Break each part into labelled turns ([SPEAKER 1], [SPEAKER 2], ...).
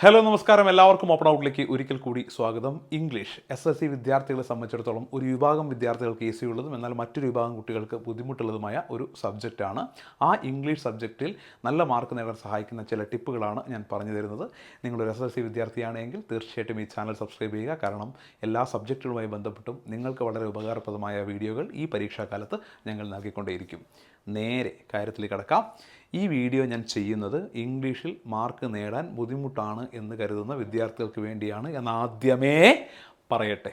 [SPEAKER 1] Hello നമസ്കാരം. എല്ലാവർക്കും open ഔട്ടിലേക്ക് ഒരിക്കൽ കൂടി സ്വാഗതം. ഇംഗ്ലീഷ് എസ് എസ് സി വിദ്യാർത്ഥികളെ സംബന്ധിച്ചിടത്തോളം ഒരു വിഭാഗം വിദ്യാർത്ഥികൾക്ക് ഈസി ഉള്ളതും എന്നാൽ മറ്റൊരു വിഭാഗം കുട്ടികൾക്ക് ബുദ്ധിമുട്ടുള്ളതുമായ ഒരു സബ്ജക്റ്റാണ് ആ ഇംഗ്ലീഷ് സബ്ജക്റ്റിൽ നല്ല മാർക്ക് നേടാൻ സഹായിക്കുന്ന ചില ടിപ്പുകളാണ് ഞാൻ പറഞ്ഞു തരുന്നത്. നിങ്ങളൊരു എസ് എസ് സി വിദ്യാർത്ഥിയാണെങ്കിൽ തീർച്ചയായിട്ടും ഈ ചാനൽ സബ്സ്ക്രൈബ് ചെയ്യുക. കാരണം എല്ലാ സബ്ജക്റ്റുകളുമായി ബന്ധപ്പെട്ടും നിങ്ങൾക്ക് വളരെ ഉപകാരപ്രദമായ വീഡിയോകൾ ഈ പരീക്ഷാകാലത്ത് ഞങ്ങൾ നൽകിക്കൊണ്ടേയിരിക്കും. നേരെ കാര്യത്തിലേക്ക് കടക്കാം. ഈ വീഡിയോ ഞാൻ ചെയ്യുന്നത് ഇംഗ്ലീഷിൽ മാർക്ക് നേടാൻ ബുദ്ധിമുട്ടാണ് എന്ന് കരുതുന്ന വിദ്യാർത്ഥികൾക്ക് വേണ്ടിയാണ് എന്ന് ആദ്യമേ പറയട്ടെ.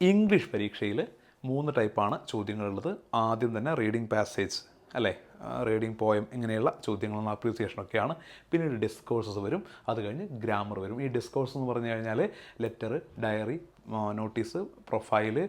[SPEAKER 1] ഇംഗ്ലീഷ് പരീക്ഷയിൽ മൂന്ന് ടൈപ്പാണ് ചോദ്യങ്ങളുള്ളത്. ആദ്യം തന്നെ റീഡിംഗ് പാസേജ് അല്ലേ? റീഡിംഗ് പോയം ഇങ്ങനെയുള്ള ചോദ്യങ്ങളും അപ്രീസിയേഷനൊക്കെയാണ്. പിന്നീട് ഡിസ്കോഴ്സസ് വരും. അത് കഴിഞ്ഞ് ഗ്രാമർ വരും. ഈ ഡിസ്കോഴ്സ് എന്ന് പറഞ്ഞു കഴിഞ്ഞാൽ letter diary notice profile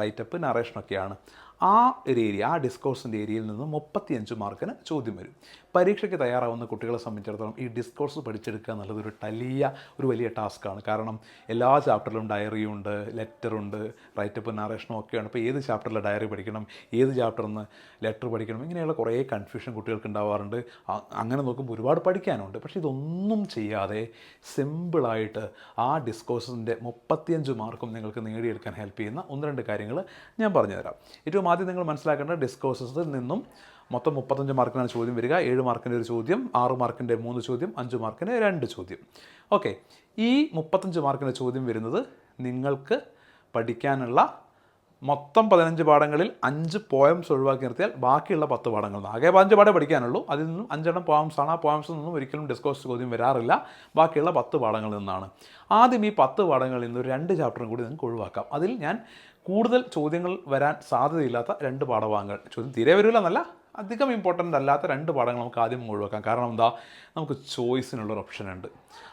[SPEAKER 1] writeup നറേഷനൊക്കെയാണ് ആ ഒരു ഏരിയ ആ ഡിസ്കോഴ്സിന്റെ ഏരിയയിൽ നിന്ന് മുപ്പത്തിയഞ്ച് മാർക്കിന് ചോദ്യം വരും. പരീക്ഷയ്ക്ക് തയ്യാറാവുന്ന കുട്ടികളെ സംബന്ധിച്ചിടത്തോളം ഈ ഡിസ്കോഴ്സ് പഠിച്ചെടുക്കുക എന്നുള്ളത് ഒരു വലിയ ഒരു വലിയ ടാസ്ക്കാണ് കാരണം എല്ലാ ചാപ്റ്ററിലും ഡയറിയുണ്ട് ലെറ്ററുണ്ട് റൈറ്റപ്പ് നറേഷനും ഒക്കെയാണ്. ഇപ്പോൾ ഏത് ചാപ്റ്ററിൽ ഡയറി പഠിക്കണം ഏത് ചാപ്റ്ററിൽ നിന്ന് ലെറ്റർ പഠിക്കണം ഇങ്ങനെയുള്ള കുറേ കൺഫ്യൂഷൻ കുട്ടികൾക്ക് ഉണ്ടാവാറുണ്ട് അങ്ങനെ നോക്കുമ്പോൾ ഒരുപാട് പഠിക്കാനുണ്ട്. പക്ഷേ ഇതൊന്നും ചെയ്യാതെ സിമ്പിളായിട്ട് ആ ഡിസ്കോഴ്സിന്റെ മുപ്പത്തിയഞ്ച് മാർക്കും നിങ്ങൾക്ക് നേടിയെടുക്കാൻ ഹെൽപ്പ് ചെയ്യുന്ന ഒന്ന് രണ്ട് കാര്യങ്ങൾ ഞാൻ പറഞ്ഞുതരാം. ഏറ്റവും ആദ്യം നിങ്ങൾ മനസ്സിലാക്കേണ്ട ഡിസ്കോഴ്സിൽ നിന്നും മൊത്തം മുപ്പത്തഞ്ച് മാർക്കിനാണ് ചോദ്യം വരിക. ഏഴ് മാർക്കിന്റെ ഒരു ചോദ്യം ആറ് മാർക്കിന്റെ മൂന്ന് ചോദ്യം അഞ്ച് മാർക്കിന് രണ്ട് ചോദ്യം. ഓക്കെ ഈ മുപ്പത്തഞ്ച് മാർക്കിന്റെ ചോദ്യം വരുന്നത് നിങ്ങൾക്ക് പഠിക്കാനുള്ള മൊത്തം പതിനഞ്ച് പാഠങ്ങളിൽ അഞ്ച് പോയംസ് ഒഴിവാക്കി നിർത്തിയാൽ ബാക്കിയുള്ള പത്ത് പാഠങ്ങൾ ആകെ പതിനഞ്ച് പാഠം പഠിക്കാനുള്ളൂ. അതിൽ നിന്നും അഞ്ചെണ്ണം പോയംസ് ആണ്. ആ പോയംസിൽ നിന്നും ഒരിക്കലും ഡിസ്കോസ് ചോദ്യം വരാറില്ല. ബാക്കിയുള്ള പത്ത് പാഠങ്ങളിൽ നിന്നാണ്. ആദ്യം ഈ പത്ത് പാഠങ്ങളിൽ നിന്ന് രണ്ട് ചാപ്റ്ററും കൂടി നിങ്ങൾക്ക് ഒഴിവാക്കാം. അതിൽ ഞാൻ കൂടുതൽ ചോദ്യങ്ങൾ വരാൻ സാധ്യതയില്ലാത്ത രണ്ട് പാഠഭാഗങ്ങൾ. ചോദ്യം തീരെ വരില്ല എന്നല്ല. അധികം ഇമ്പോർട്ടന്റ് അല്ലാത്ത രണ്ട് പാഠങ്ങൾ നമുക്ക് ആദ്യം ഒഴിവാക്കാം കാരണം എന്താ? നമുക്ക് ചോയ്സിനുള്ളൊരു ഓപ്ഷൻ ഉണ്ട്.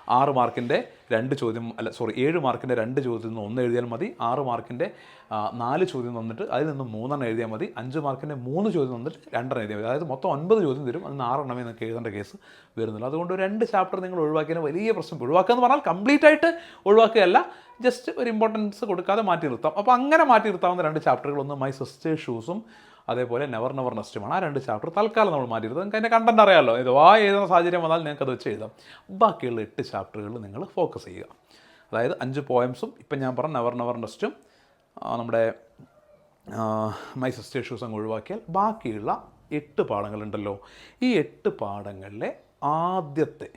[SPEAKER 1] ആറ് മാർക്കിന്റെ രണ്ട് ചോദ്യം അല്ല സോറി ഏഴ് മാർക്കിന്റെ രണ്ട് ചോദ്യത്തിൽ നിന്ന് ഒന്ന് എഴുതിയാൽ മതി. ആറ് മാർക്കിന്റെ നാല് ചോദ്യം തന്നിട്ട് അതിൽ നിന്ന് മൂന്നെണ്ണം എഴുതിയാൽ മതി. അഞ്ച് മാർക്കിന്റെ മൂന്ന് ചോദ്യം തന്നിട്ട് രണ്ടെണ്ണം എഴുതിയാൽ മതി. അതായത് മൊത്തം ഒൻപത് ചോദ്യം തരും. അതിന് ആറെണ്ണമേ നിങ്ങൾക്ക് എഴുതേണ്ട കേസ് വരുന്നില്ല. അതുകൊണ്ട് രണ്ട് ചാപ്റ്റർ നിങ്ങൾ ഒഴിവാക്കിയാൽ വലിയ പ്രശ്നം ഒഴിവാക്കുക എന്ന് പറഞ്ഞാൽ കംപ്ലീറ്റ് ആയിട്ട് ഒഴിവാക്കുകയല്ല. ജസ്റ്റ് ഒരു ഇമ്പോർട്ടൻസ് കൊടുക്കാതെ മാറ്റി നിർത്താം. അപ്പോൾ അങ്ങനെ മാറ്റി നിർത്താവുന്ന രണ്ട് ചാപ്റ്ററുകൾ മൈ സിസ്റ്റേഴ്സ് ഷൂസും അതേപോലെ നെവർ നെവർ നെസ്റ്റുമാണ് ആ രണ്ട് ചാപ്റ്റർ തൽക്കാലം നമ്മൾ മാറ്റി നിർത്തും നിങ്ങൾക്ക് അതിന്റെ കണ്ടന്റ് അറിയാമല്ലോ ഇത് വാ എഴുതുന്ന സാഹചര്യം വന്നാൽ നിങ്ങൾക്ക് അത് വെച്ച് എഴുതാം. ബാക്കിയുള്ള എട്ട് ചാപ്റ്ററുകൾ നിങ്ങൾ ഫോക്കസ് ചെയ്യുക. അതായത് അഞ്ച് പോയംസും ഇപ്പം ഞാൻ പറഞ്ഞ നെവർ നെവർ നെസ്റ്റും നമ്മുടെ മൈ സിസ്റ്റർ അങ്ങ് ഒഴിവാക്കിയാൽ ബാക്കിയുള്ള എട്ട് പാഠങ്ങളുണ്ടല്ലോ ഈ എട്ട് പാഠങ്ങളിലെ ആദ്യത്തെ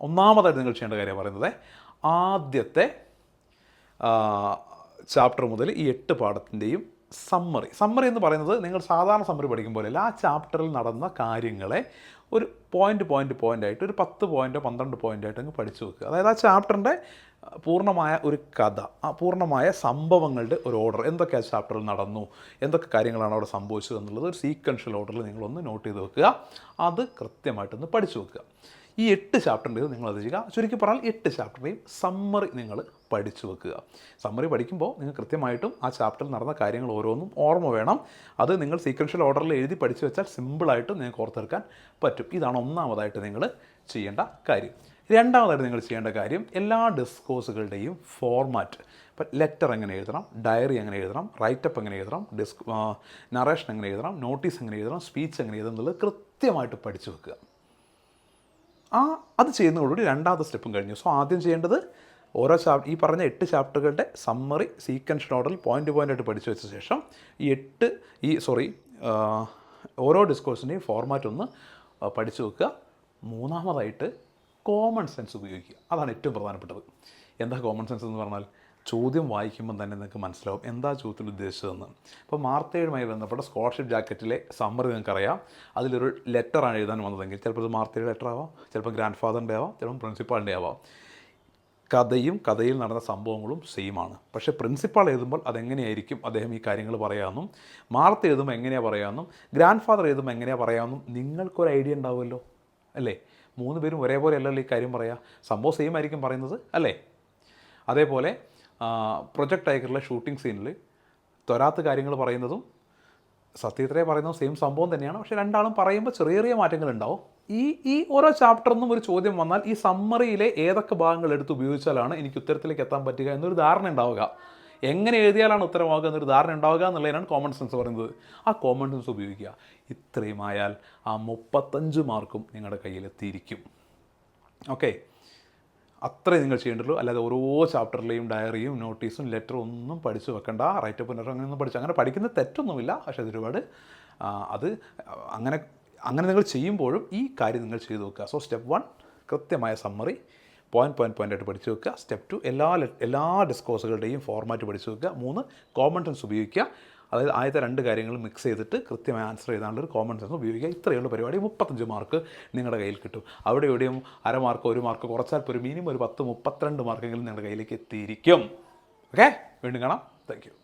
[SPEAKER 1] ഒന്നാമതായിട്ട് നിങ്ങൾ ചെയ്യേണ്ട കാര്യം പറയുന്നത് ആദ്യത്തെ ചാപ്റ്റർ മുതൽ ഈ എട്ട് പാഠത്തിന്റെയും സമ്മറി സമ്മറി എന്ന് പറയുന്നത് നിങ്ങൾ സാധാരണ സമ്മറി പഠിക്കും പോലെയല്ല ആ ചാപ്റ്ററിൽ നടന്ന കാര്യങ്ങളെ ഒരു പോയിന്റ് പോയിന്റ് പോയിന്റ് ആയിട്ട് ഒരു പത്ത് പോയിന്റോ പന്ത്രണ്ട് പോയിന്റ് ആയിട്ട് അങ്ങ് പഠിച്ചു വെക്കുക. അതായത് ആ ചാപ്റ്ററിന്റെ പൂർണമായ ഒരു കഥ ആ പൂർണമായ സംഭവങ്ങളുടെ ഒരു ഓർഡർ എന്തൊക്കെ ആ ചാപ്റ്ററിൽ നടന്നു എന്തൊക്കെ കാര്യങ്ങളാണ് അവിടെ സംഭവിച്ചത് എന്നുള്ളത് ഒരു സീക്വൻഷ്യൽ ഓർഡറിൽ നിങ്ങളൊന്ന് നോട്ട് ചെയ്ത് വെക്കുക. അത് കൃത്യമായിട്ടൊന്ന് പഠിച്ചു വെക്കുക. ഈ എട്ട് ചാപ്റ്ററിന്റെ നിങ്ങൾ അത് ചെയ്യുക ചുരുക്കി പറഞ്ഞാൽ എട്ട് ചാപ്റ്ററിന്റെയും സമ്മറി നിങ്ങൾ പഠിച്ചു വെക്കുക. സമ്മറി പഠിക്കുമ്പോൾ നിങ്ങൾ കൃത്യമായിട്ടും ആ ചാപ്റ്ററിൽ നടന്ന കാര്യങ്ങൾ ഓരോന്നും ഓർമ്മ വേണം. അത് നിങ്ങൾ സീക്വൻഷ്യൽ ഓർഡറിൽ എഴുതി പഠിച്ചു വെച്ചാൽ സിമ്പിളായിട്ടും നിങ്ങൾക്ക് ഓർത്തെടുക്കാൻ പറ്റും. ഇതാണ് ഒന്നാമതായിട്ട് നിങ്ങൾ ചെയ്യേണ്ട കാര്യം. രണ്ടാമതായിട്ട് നിങ്ങൾ ചെയ്യേണ്ട കാര്യം എല്ലാ ഡിസ്കോഴ്സുകളുടെയും ഫോർമാറ്റ് ഇപ്പം ലെറ്റർ എങ്ങനെ എഴുതണം ഡയറി എങ്ങനെ എഴുതണം റൈറ്റപ്പ് എങ്ങനെ എഴുതണം ഡിസ്ക് നറേഷൻ എങ്ങനെ എഴുതണം നോട്ടീസ് എങ്ങനെ എഴുതണം സ്പീച്ച് എങ്ങനെ എഴുതണം എന്നുള്ളത് കൃത്യമായിട്ട് പഠിച്ചു വെക്കുക. ആ അത് ചെയ്യുന്നതോടുകൂടി രണ്ടാമത്തെ സ്റ്റെപ്പും കഴിഞ്ഞു. സോ ആദ്യം ചെയ്യേണ്ടത് ഓരോ ചാപ്റ്റർ ഈ പറഞ്ഞ എട്ട് ചാപ്റ്ററുകളുടെ സമ്മറി സീക്വൻഷൻ ഓർഡറിൽ പോയിന്റ് ആയിട്ട് പഠിച്ചു വെച്ച ശേഷം ഈ എട്ട് ഈ സോറി ഓരോ ഡിസ്കോഴ്സിന്റെയും ഫോർമാറ്റ് ഒന്ന് പഠിച്ചു വെക്കുക. മൂന്നാമതായിട്ട് കോമൺ സെൻസ് ഉപയോഗിക്കുക. അതാണ് ഏറ്റവും പ്രധാനപ്പെട്ടത്. എന്താ കോമൺ സെൻസ് എന്ന് പറഞ്ഞാൽ ചോദ്യം വായിക്കുമ്പോൾ തന്നെ നിങ്ങൾക്ക് മനസ്സിലാവും എന്താ ചോദ്യത്തിൽ ഉദ്ദേശിച്ചതെന്ന്. ഇപ്പോൾ മാർത്തയുമായി ബന്ധപ്പെട്ട സ്കോളർഷിപ്പ് ജാക്കറ്റിലെ സമ്മറി നിങ്ങൾക്കറിയാം. അതിലൊരു ലെറ്ററാണ് എഴുതാൻ വന്നതെങ്കിൽ ചിലപ്പോൾ ഇത് മാർത്തയുടെ ലെറ്റർ ആവാം ചിലപ്പോൾ ഗ്രാൻഡ് ഫാദറിന്റെ ആവാം ചിലപ്പോൾ പ്രിൻസിപ്പാളിന്റെ ആവാം. കഥയും കഥയിൽ നടന്ന സംഭവങ്ങളും സെയിമാണ് പക്ഷേ പ്രിൻസിപ്പാൾ എഴുതുമ്പോൾ അതെങ്ങനെയായിരിക്കും അദ്ദേഹം ഈ കാര്യങ്ങൾ പറയാമെന്നും മാർത്ത എഴുതുമ്പോൾ എങ്ങനെയാണ് പറയാമെന്നും ഗ്രാൻഡ് ഫാദർ എഴുതുമ്പോൾ എങ്ങനെയാണ് പറയാമെന്നും നിങ്ങൾക്കൊരു ഐഡിയ ഉണ്ടാവുമല്ലോ അല്ലേ? മൂന്ന് പേരും ഒരേപോലെ അല്ലല്ലോ ഈ കാര്യം പറയുക സംഭവം സെയിം ആയിരിക്കും പറയുന്നത് അല്ലേ? അതേപോലെ പ്രൊജക്ട് ടൈഗറിലെ ഷൂട്ടിംഗ് സീനിൽ തൊരാത്ത കാര്യങ്ങൾ പറയുന്നതും സത്യത്രയെ പറയുന്നതും സെയിം സംഭവം തന്നെയാണ്. പക്ഷേ രണ്ടാളും പറയുമ്പോൾ ചെറിയ ചെറിയ മാറ്റങ്ങൾ ഉണ്ടാവും ഈ ഈ ഓരോ ചാപ്റ്ററിൽ നിന്നും ഒരു ചോദ്യം വന്നാൽ ഈ സമ്മറിയിലെ ഏതൊക്കെ ഭാഗങ്ങൾ എടുത്ത് ഉപയോഗിച്ചാലാണ് എനിക്ക് ഉത്തരത്തിലേക്ക് എത്താൻ പറ്റുക എന്നൊരു ധാരണ ഉണ്ടാവുക. എങ്ങനെ എഴുതിയാലാണ് ഉത്തരമാകുക എന്നൊരു ധാരണ ഉണ്ടാവുക എന്നുള്ളതിനാണ് കോമൺ സെൻസ് പറയുന്നത്. ആ കോമൺ സെൻസ് ഉപയോഗിക്കുക. ഇത്രയും ആയാൽ ആ മുപ്പത്തഞ്ച് മാർക്കും നിങ്ങളുടെ കയ്യിലെത്തിയിരിക്കും. ഓക്കെ അത്രയും നിങ്ങൾ ചെയ്യേണ്ടുള്ളൂ. അല്ലാതെ ഓരോ ചാപ്റ്ററിലെയും ഡയറിയും നോട്ടീസും ലെറ്ററും ഒന്നും പഠിച്ചു വെക്കണ്ട. റൈറ്റ് അപ്പ് അങ്ങനെയൊന്നും പഠിച്ചു അങ്ങനെ പഠിക്കുന്ന തെറ്റൊന്നുമില്ല. പക്ഷേ അതൊരുപാട് അത് അങ്ങനെ അങ്ങനെ നിങ്ങൾ ചെയ്യുമ്പോഴും ഈ കാര്യം നിങ്ങൾ ചെയ്തു നോക്കുക സോ സ്റ്റെപ്പ് വൺ കൃത്യമായ സമ്മറി പോയിന്റ് പോയിന്റ് പോയിന്റ് ആയിട്ട് പഠിച്ചു വെക്കുക. സ്റ്റെപ്പ് ടു എല്ലാ എല്ലാ ഡിസ്കോഴ്സുകളുടെയും ഫോർമാറ്റ് പഠിച്ചു വെക്കുക. മൂന്ന് കോമൺ സെൻസ് ഉപയോഗിക്കുക. അതായത് ആദ്യത്തെ രണ്ട് കാര്യങ്ങൾ മിക്സ് ചെയ്തിട്ട് കൃത്യമായി ആൻസർ ചെയ്താണ്ട് ഒരു കോമൺ സെൻസ് ഉപയോഗിക്കുക ഇത്രയുള്ള പരിപാടി. മുപ്പത്തഞ്ച് മാർക്ക് നിങ്ങളുടെ കയ്യിൽ കിട്ടും. അവിടെ എവിടെയും അര മാർക്ക് ഒരു മാർക്ക് കുറച്ചാൽ ഒരു മിനിമം ഒരു പത്ത് മുപ്പത്തിരണ്ട് മാർക്കെങ്കിലും നിങ്ങളുടെ കയ്യിലേക്ക് എത്തിയിരിക്കും. ഓക്കെ വീണ്ടും കാണാം. താങ്ക്